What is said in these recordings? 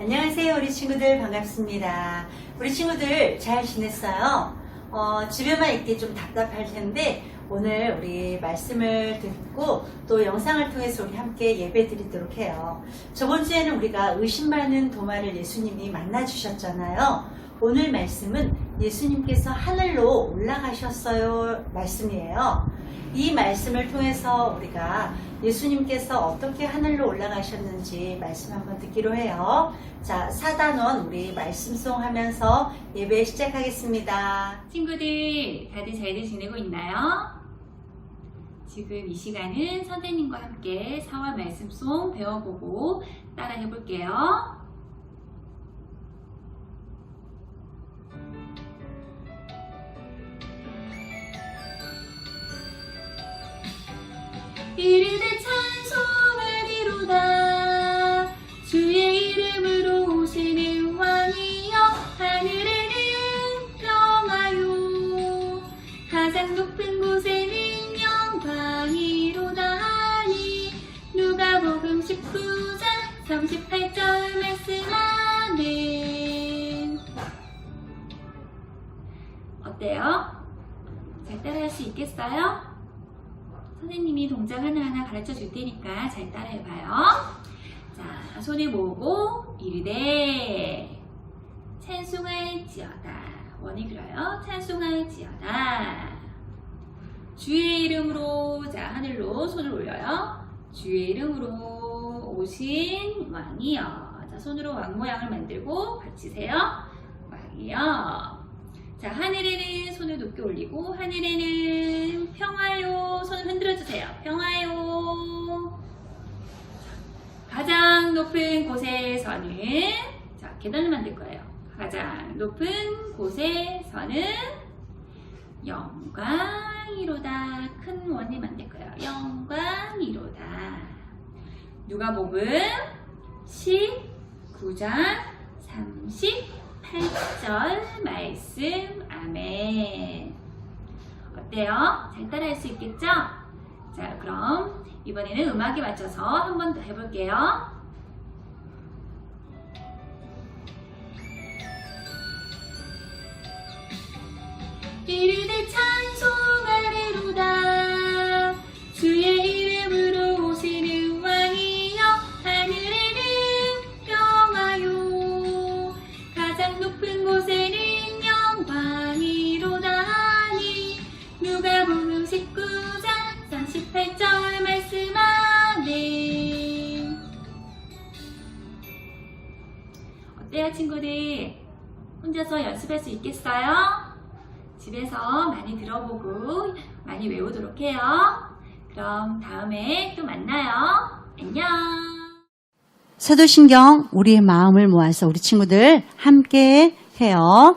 안녕하세요, 우리 친구들 반갑습니다. 우리 친구들 잘 지냈어요? 어, 집에만 있기 좀 답답할 텐데 오늘 우리 말씀을 듣고 또 영상을 통해서 우리 함께 예배 드리도록 해요. 저번 주에는 우리가 의심 많은 도마를 예수님이 만나 주셨잖아요. 오늘 말씀은 예수님께서 하늘로 올라가셨어요 말씀이에요. 이 말씀을 통해서 우리가 예수님께서 어떻게 하늘로 올라가셨는지 말씀 한번 듣기로 해요. 자, 사단원 우리 말씀송 하면서 예배 시작하겠습니다. 친구들 다들 잘들 지내고 있나요? 지금 이 시간은 선생님과 함께 4월 말씀송 배워보고 따라 해볼게요. 이르되 찬송하리로다 주의 이름으로 오시는 왕이여 하늘에는 평화요 가장 높은 곳에는 영광이로다 하니 누가복음 19장 38절 말씀하네 어때요? 잘 따라할 수 있겠어요? 선생님이 동작 하나하나 가르쳐 줄 테니까 잘 따라해봐요. 자, 손을 모으고 이르되 찬송할지어다. 원이 그려요. 찬송할지어다. 주의 이름으로 자 하늘로 손을 올려요. 주의 이름으로 오신 왕이여. 자 손으로 왕 모양을 만들고 받치세요. 왕이여. 자, 하늘에는 손을 높게 올리고, 하늘에는 평화요. 손을 흔들어 주세요. 평화요. 가장 높은 곳에서는, 자, 계단을 만들 거예요. 가장 높은 곳에서는 영광이로다. 큰 원을 만들 거예요. 영광이로다. 누가 복음 19장 30 8절 말씀 아멘 어때요? 잘 따라할 수 있겠죠? 자 그럼 이번에는 음악에 맞춰서 한 번 더 해볼게요 이르되 찬송 어때요 친구들? 혼자서 연습할 수 있겠어요? 집에서 많이 들어보고 많이 외우도록 해요. 그럼 다음에 또 만나요. 안녕. 사도신경 우리의 마음을 모아서 우리 친구들 함께 해요.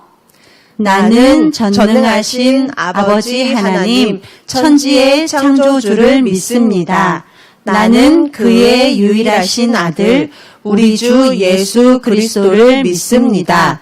나는 전능하신 아버지 하나님, 천지의 창조주를 믿습니다. 나는 그의 유일하신 아들, 우리 주 예수 그리스도를 믿습니다.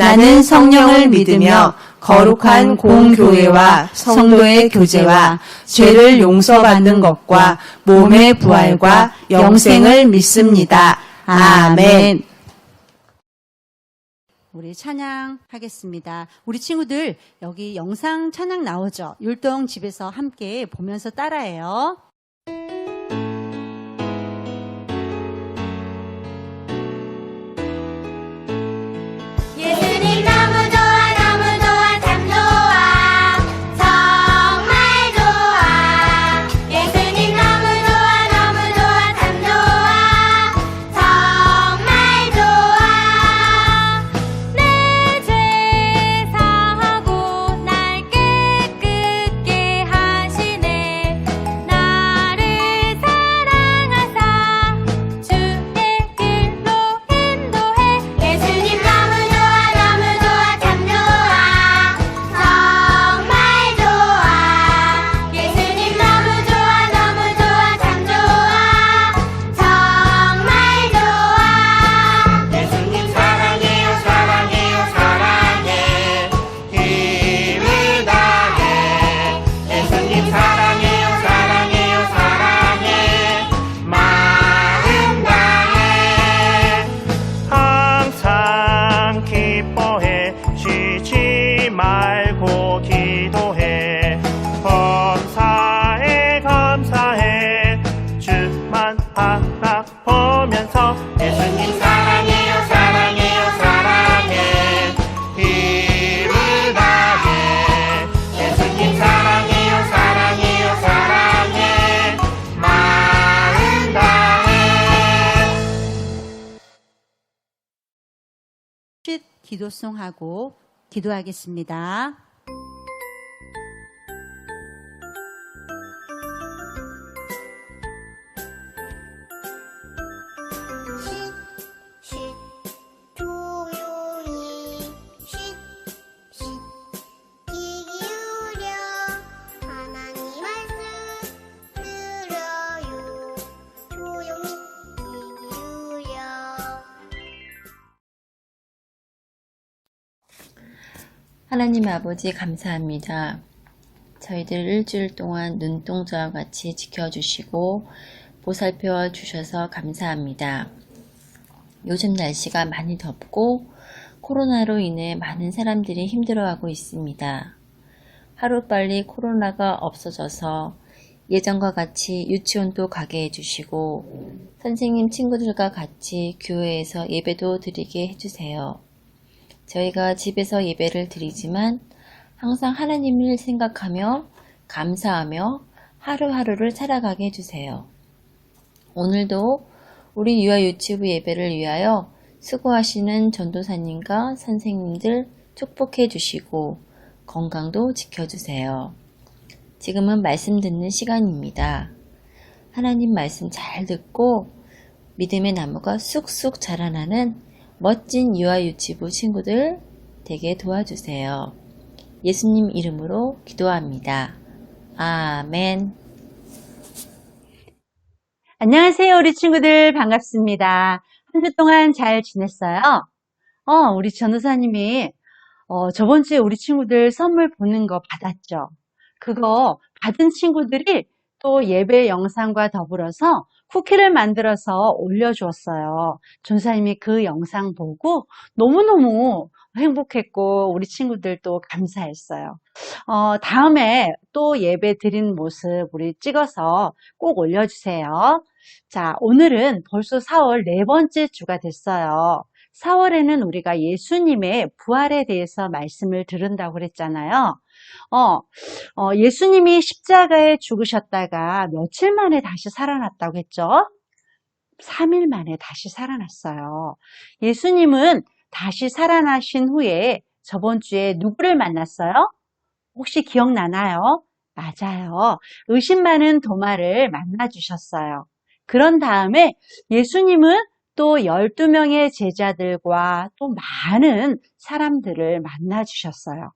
나는 성령을 믿으며 거룩한 공교회와 성도의 교제와 죄를 용서받는 것과 몸의 부활과 영생을 믿습니다. 아멘. 우리 찬양하겠습니다. 우리 친구들 여기 영상 찬양 나오죠? 율동 집에서 함께 보면서 따라해요. 기도송하고 기도하겠습니다. 하나님 아버지 감사합니다. 저희들 일주일 동안 눈동자와 같이 지켜주시고 보살펴 주셔서 감사합니다. 요즘 날씨가 많이 덥고 코로나로 인해 많은 사람들이 힘들어하고 있습니다. 하루빨리 코로나가 없어져서 예전과 같이 유치원도 가게 해주시고 선생님 친구들과 같이 교회에서 예배도 드리게 해주세요. 저희가 집에서 예배를 드리지만 항상 하나님을 생각하며 감사하며 하루하루를 살아가게 해주세요. 오늘도 우리 유아 유치부 예배를 위하여 수고하시는 전도사님과 선생님들 축복해 주시고 건강도 지켜주세요. 지금은 말씀 듣는 시간입니다. 하나님 말씀 잘 듣고 믿음의 나무가 쑥쑥 자라나는 멋진 유아 유치부 친구들 되게 도와주세요. 예수님 이름으로 기도합니다. 아멘. 안녕하세요, 우리 친구들. 반갑습니다. 한 주 동안 잘 지냈어요? 어, 우리 전도사님이, 어, 저번 주에 우리 친구들 선물 보는 거 받았죠? 그거 받은 친구들이 또 예배 영상과 더불어서 쿠키를 만들어서 올려주었어요. 전도사님이 그 영상 보고 너무너무 행복했고, 우리 친구들도 감사했어요. 어, 다음에 또 예배 드린 모습 우리 찍어서 꼭 올려주세요. 자, 오늘은 벌써 4월 네 번째 주가 됐어요. 4월에는 우리가 예수님의 부활에 대해서 말씀을 들은다고 그랬잖아요. 어, 어, 예수님이 십자가에 죽으셨다가 며칠 만에 다시 살아났다고 했죠? 3일 만에 다시 살아났어요. 예수님은 다시 살아나신 후에 저번 주에 누구를 만났어요? 혹시 기억나나요? 맞아요. 의심 많은 도마를 만나주셨어요. 그런 다음에 예수님은 또 12명의 제자들과 또 많은 사람들을 만나주셨어요.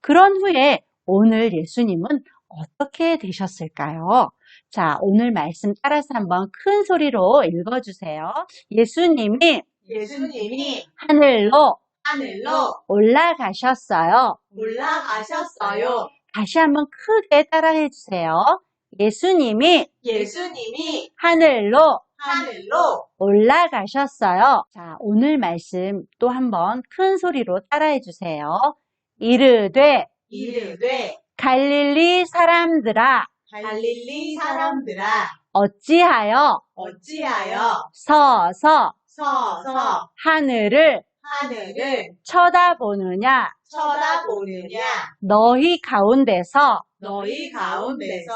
그런 후에 오늘 예수님은 어떻게 되셨을까요? 자, 오늘 말씀 따라서 한번 큰 소리로 읽어주세요. 예수님이 예수님이 하늘로 하늘로 올라가셨어요. 올라가셨어요. 다시 한번 크게 따라해 주세요. 예수님이 예수님이 하늘로 하늘로 올라가셨어요. 자, 오늘 말씀 또 한번 큰 소리로 따라해 주세요. 이르되 이르되 갈릴리 사람들아 갈릴리 사람들아 어찌하여 어찌하여 서서 서서 하늘을 하늘을 쳐다보느냐? 쳐다보느냐? 너희 가운데서 너희 가운데서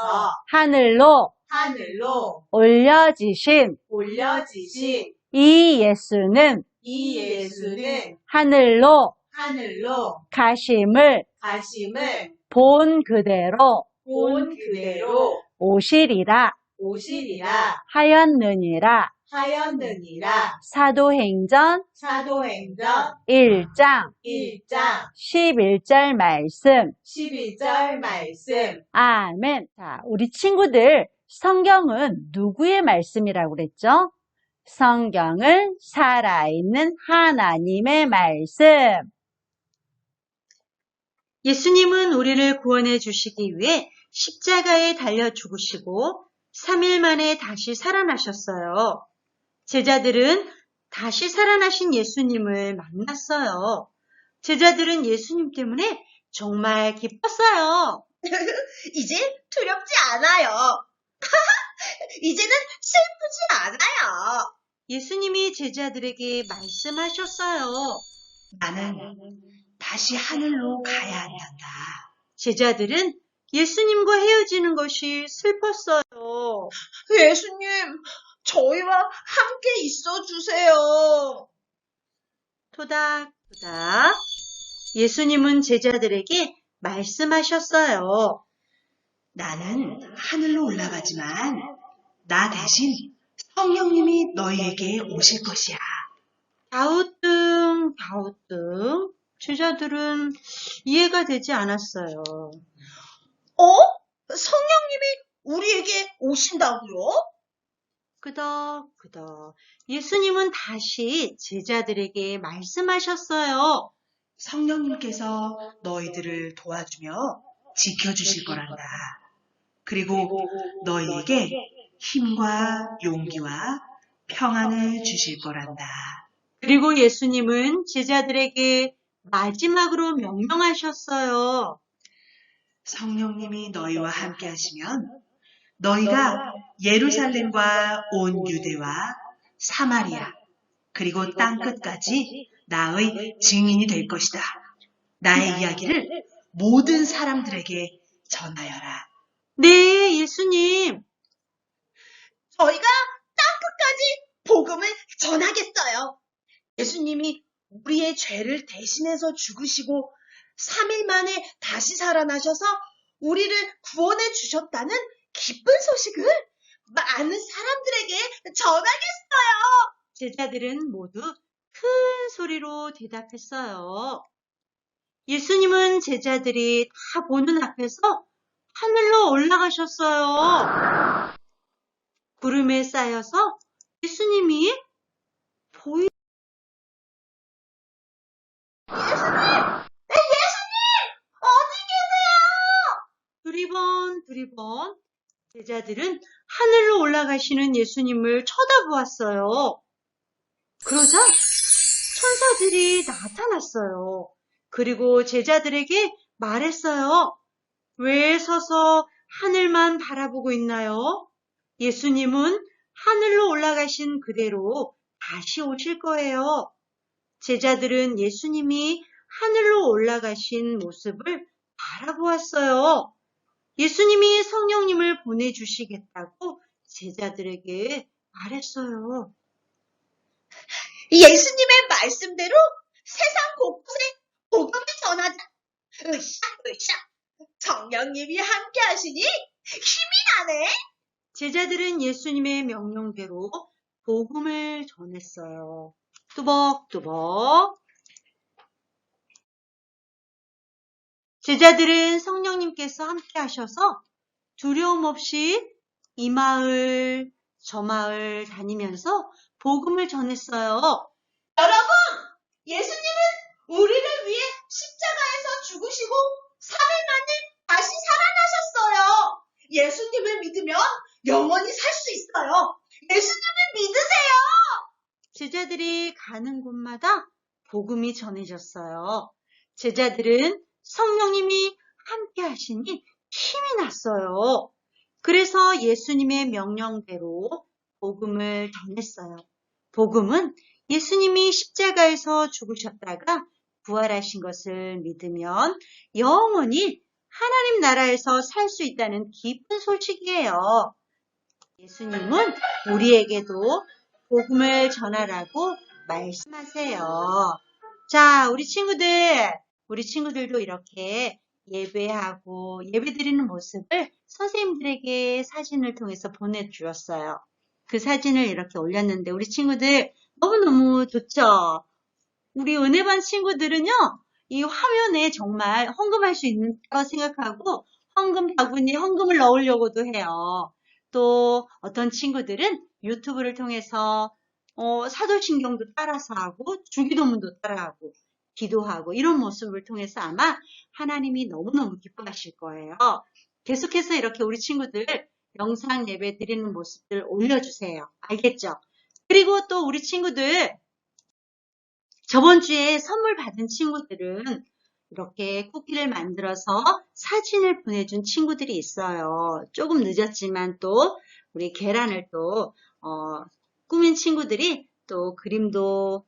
하늘로 하늘로 올려지신 올려지신 이 예수는 이 예수는 하늘로 하늘로 가심을 가심을 본 그대로 본 그대로 오시리라 오시리라 하였느니라. 하였느니라. 사도행전 사도행전 1장 1장 11절 말씀. 11절 말씀. 아멘. 자 우리 친구들 성경은 누구의 말씀이라고 그랬죠? 성경은 살아있는 하나님의 말씀 예수님은 우리를 구원해 주시기 위해 십자가에 달려 죽으시고 3일 만에 다시 살아나셨어요. 제자들은 다시 살아나신 예수님을 만났어요. 제자들은 예수님 때문에 정말 기뻤어요. 이제 두렵지 않아요. 이제는 슬프지 않아요. 예수님이 제자들에게 말씀하셨어요. 나는 다시 하늘로 가야 한단다. 제자들은 예수님과 헤어지는 것이 슬펐어요. 예수님, 저희와 함께 있어 주세요. 토닥토닥. 예수님은 제자들에게 말씀하셨어요. 나는 하늘로 올라가지만 나 대신 성령님이 너희에게 오실 것이야. 갸우뚱, 갸우뚱. 제자들은 이해가 되지 않았어요. 어? 성령님이 우리에게 오신다고요? 끄덕 끄덕. 예수님은 다시 제자들에게 말씀하셨어요. 성령님께서 너희들을 도와주며 지켜주실 거란다. 그리고 너희에게 힘과 용기와 평안을 주실 거란다. 그리고 예수님은 제자들에게 마지막으로 명령하셨어요. 성령님이 너희와 함께 하시면 너희가 예루살렘과 온 유대와 사마리아 그리고 땅 끝까지 나의 증인이 될 것이다. 나의 이야기를 모든 사람들에게 전하여라. 네, 예수님. 저희가 땅 끝까지 복음을 전하겠어요. 예수님이 우리의 죄를 대신해서 죽으시고 3일 만에 다시 살아나셔서 우리를 구원해 주셨다는 기쁜 소식을 많은 사람들에게 전하겠어요. 제자들은 모두 큰 소리로 대답했어요. 예수님은 제자들이 다 보는 앞에서 하늘로 올라가셨어요. 구름에 쌓여서 예수님이 보이 그리고 제자들은 하늘로 올라가시는 예수님을 쳐다보았어요. 그러자 천사들이 나타났어요. 그리고 제자들에게 말했어요. 왜 서서 하늘만 바라보고 있나요? 예수님은 하늘로 올라가신 그대로 다시 오실 거예요. 제자들은 예수님이 하늘로 올라가신 모습을 바라보았어요. 예수님이 성령님을 보내주시겠다고 제자들에게 말했어요. 예수님의 말씀대로 세상 곳곳에 복음을 전하자. 으쌰, 으쌰. 성령님이 함께 하시니 힘이 나네. 제자들은 예수님의 명령대로 복음을 전했어요. 뚜벅뚜벅. 제자들은 성령님께서 함께 하셔서 두려움 없이 이 마을, 저 마을 다니면서 복음을 전했어요. 여러분, 예수님은 우리를 위해 십자가에서 죽으시고 3일 만에 다시 살아나셨어요. 예수님을 믿으면 영원히 살 수 있어요. 예수님을 믿으세요. 제자들이 가는 곳마다 복음이 전해졌어요. 제자들은 성령님이 함께 하시니 힘이 났어요. 그래서 예수님의 명령대로 복음을 전했어요. 복음은 예수님이 십자가에서 죽으셨다가 부활하신 것을 믿으면 영원히 하나님 나라에서 살 수 있다는 기쁜 소식이에요. 예수님은 우리에게도 복음을 전하라고 말씀하세요. 자, 우리 친구들, 우리 친구들도 이렇게 예배하고 예배 드리는 모습을 선생님들에게 사진을 통해서 보내주었어요. 그 사진을 이렇게 올렸는데 우리 친구들 너무너무 좋죠? 우리 은혜반 친구들은요, 이 화면에 정말 헌금할 수 있는 거 생각하고 헌금 바구니에 헌금을 넣으려고도 해요. 또 어떤 친구들은 유튜브를 통해서 어, 사도신경도 따라서 하고 주기도문도 따라하고 기도하고 이런 모습을 통해서 아마 하나님이 너무너무 기뻐하실 거예요. 계속해서 이렇게 우리 친구들 영상 예배 드리는 모습들 올려주세요. 알겠죠? 그리고 또 우리 친구들 저번 주에 선물 받은 친구들은 이렇게 쿠키를 만들어서 사진을 보내준 친구들이 있어요. 조금 늦었지만 또 우리 계란을 또 어, 꾸민 친구들이 또 그림도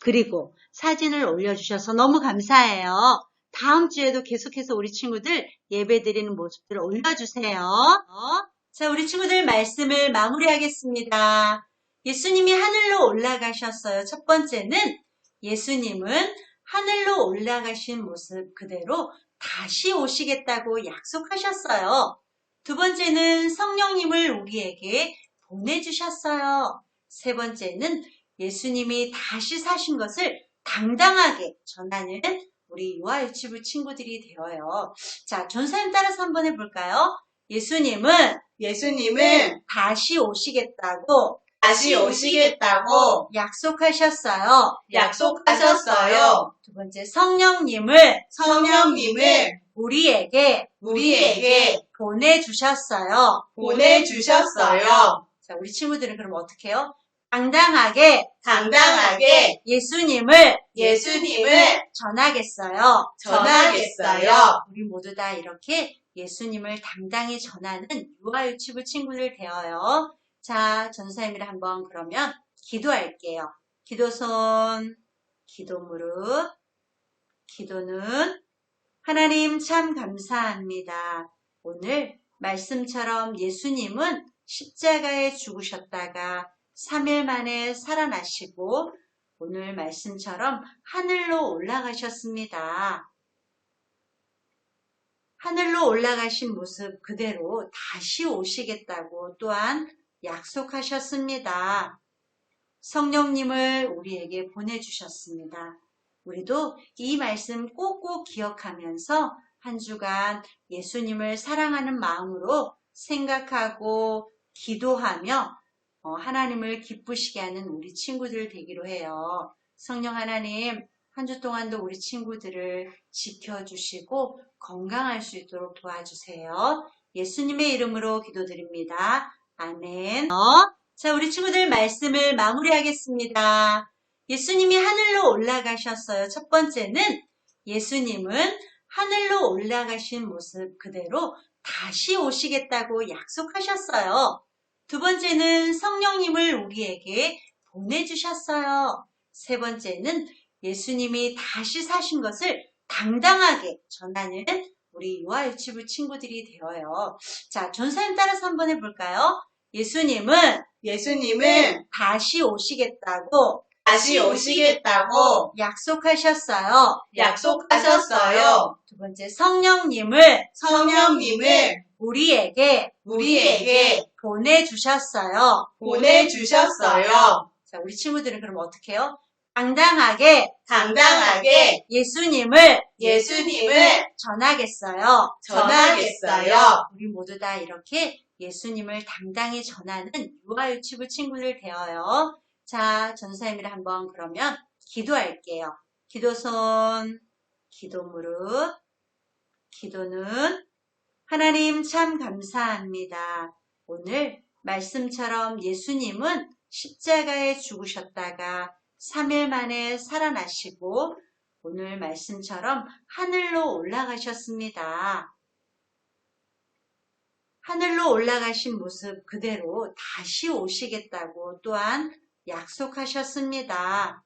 그리고 사진을 올려주셔서 너무 감사해요. 다음 주에도 계속해서 우리 친구들 예배 드리는 모습들을 올려주세요. 어? 자, 우리 친구들 말씀을 마무리하겠습니다. 예수님이 하늘로 올라가셨어요. 첫 번째는 예수님은 하늘로 올라가신 모습 그대로 다시 오시겠다고 약속하셨어요. 두 번째는 성령님을 우리에게 보내주셨어요. 세 번째는 예수님이 다시 사신 것을 당당하게 전하는 우리 유아 유치부 친구들이 되어요. 자, 전사님 따라서 한번 해볼까요? 예수님은 예수님은 다시 오시겠다고 다시 오시겠다고 약속하셨어요. 약속하셨어요. 두 번째, 성령님을 성령님을 우리에게 우리에게 보내주셨어요. 보내주셨어요. 자, 우리 친구들은 그럼 어떻게 해요? 당당하게 당당하게 예수님을 예수님을 전하겠어요. 전하겠어요. 우리 모두 다 이렇게 예수님을 당당히 전하는 유아 유치부 친구들 되어요. 자, 전사님이랑 한번 그러면 기도할게요. 기도손, 기도 무릎, 기도는 하나님 참 감사합니다. 오늘 말씀처럼 예수님은 십자가에 죽으셨다가 3일 만에 살아나시고 오늘 말씀처럼 하늘로 올라가셨습니다. 하늘로 올라가신 모습 그대로 다시 오시겠다고 또한 약속하셨습니다. 성령님을 우리에게 보내주셨습니다. 우리도 이 말씀 꼭꼭 기억하면서 한 주간 예수님을 사랑하는 마음으로 생각하고 기도하며 어, 하나님을 기쁘시게 하는 우리 친구들 되기로 해요. 성령 하나님, 한 주 동안도 우리 친구들을 지켜주시고 건강할 수 있도록 도와주세요. 예수님의 이름으로 기도드립니다. 아멘. 어? 자, 우리 친구들 말씀을 마무리하겠습니다. 예수님이 하늘로 올라가셨어요. 첫 번째는 예수님은 하늘로 올라가신 모습 그대로 다시 오시겠다고 약속하셨어요. 두 번째는 성령님을 우리에게 보내주셨어요. 세 번째는 예수님이 다시 사신 것을 당당하게 전하는 우리 유아 유치부 친구들이 되어요. 자, 전사님 따라서 한번 해볼까요? 예수님은 예수님은 다시 오시겠다고 다시 오시겠다고 약속하셨어요. 약속하셨어요. 두 번째, 성령님을 성령님을 우리에게 우리에게 보내주셨어요. 보내주셨어요. 자, 우리 친구들은 그럼 어떻게 해요? 당당하게 당당하게 예수님을 예수님을 전하겠어요. 전하겠어요. 우리 모두 다 이렇게 예수님을 당당히 전하는 유아 유치부 친구들 되어요. 자, 전사님이랑 한번 그러면 기도할게요. 기도손, 기도 무릎, 기도는 하나님 참 감사합니다. 오늘 말씀처럼 예수님은 십자가에 죽으셨다가 3일 만에 살아나시고 오늘 말씀처럼 하늘로 올라가셨습니다. 하늘로 올라가신 모습 그대로 다시 오시겠다고 또한 약속하셨습니다.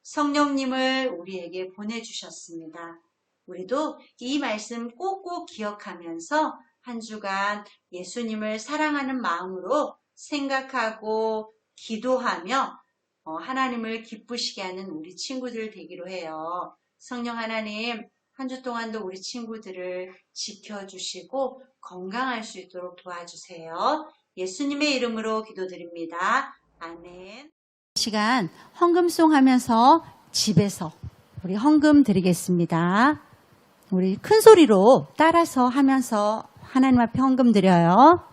성령님을 우리에게 보내주셨습니다. 우리도 이 말씀 꼭꼭 기억하면서 한 주간 예수님을 사랑하는 마음으로 생각하고 기도하며 어, 하나님을 기쁘시게 하는 우리 친구들 되기로 해요. 성령 하나님, 한 주 동안도 우리 친구들을 지켜주시고 건강할 수 있도록 도와주세요. 예수님의 이름으로 기도드립니다. 아멘. 시간 헌금송 하면서 집에서 우리 헌금 드리겠습니다. 우리 큰 소리로 따라서 하면서 하나님 앞에 헌금 드려요.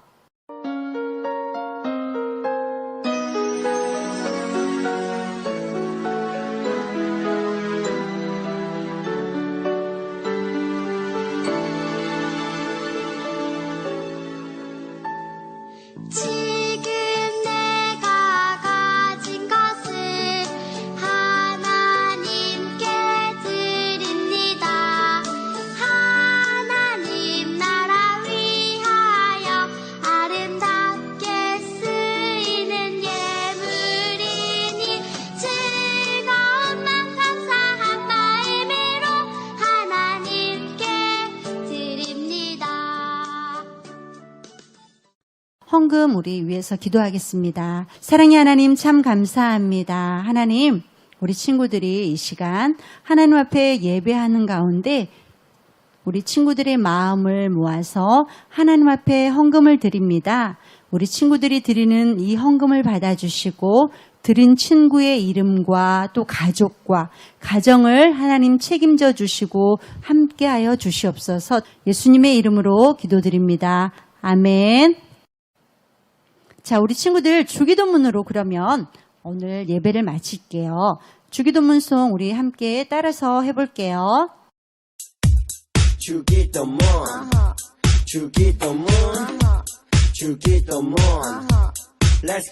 헌금 우리 위해서 기도하겠습니다. 사랑의 하나님 참 감사합니다. 하나님, 우리 친구들이 이 시간 하나님 앞에 예배하는 가운데 우리 친구들의 마음을 모아서 하나님 앞에 헌금을 드립니다. 우리 친구들이 드리는 이 헌금을 받아주시고 드린 친구의 이름과 또 가족과 가정을 하나님 책임져 주시고 함께하여 주시옵소서 예수님의 이름으로 기도드립니다. 아멘. 자, 우리 친구들 주기도문으로 그러면 오늘 예배를 마칠게요. 주기도문송 우리 함께 따라서 해볼게요. 주기도문 주기도문 주기도문 Let's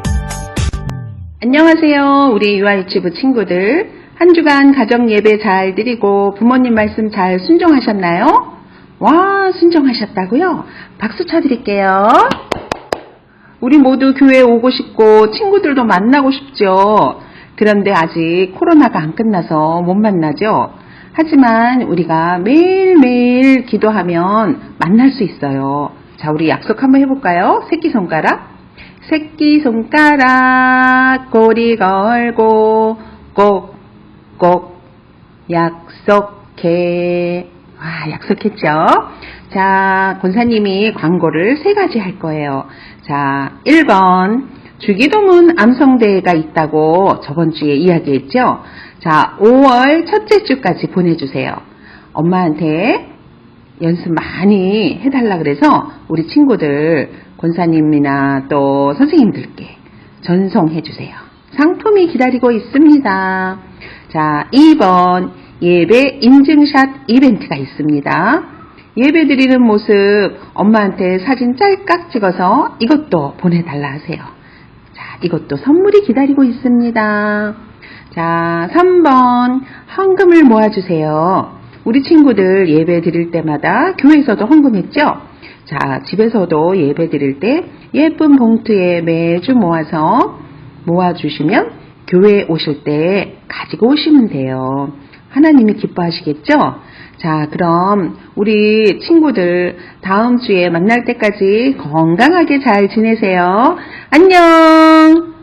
안녕하세요. 우리 유아유치부 친구들. 한 주간 가정 예배 잘 드리고 부모님 말씀 잘 순종하셨나요? 와, 순종하셨다고요? 박수 쳐드릴게요. 우리 모두 교회 오고 싶고 친구들도 만나고 싶죠. 그런데 아직 코로나가 안 끝나서 못 만나죠. 하지만 우리가 매일매일 기도하면 만날 수 있어요. 자, 우리 약속 한번 해볼까요? 새끼손가락. 새끼손가락 꼬리 걸고 꼭꼭 약속해. 와, 약속했죠? 자, 권사님이 광고를 세 가지 할 거예요. 자, 1번. 주기도문 암송대회가 있다고 저번 주에 이야기했죠? 자, 5월 첫째 주까지 보내주세요. 엄마한테 연습 많이 해달라 그래서 우리 친구들 권사님이나 또 선생님들께 전송해 주세요. 상품이 기다리고 있습니다. 자, 2번 예배 인증샷 이벤트가 있습니다. 예배 드리는 모습 엄마한테 사진 짤깍 찍어서 이것도 보내달라 하세요. 자, 이것도 선물이 기다리고 있습니다. 자, 3번 헌금을 모아주세요. 우리 친구들 예배 드릴 때마다 교회에서도 헌금했죠? 자, 집에서도 예배 드릴 때 예쁜 봉투에 매주 모아서 모아주시면 교회에 오실 때 가지고 오시면 돼요. 하나님이 기뻐하시겠죠? 자, 그럼 우리 친구들 다음 주에 만날 때까지 건강하게 잘 지내세요. 안녕!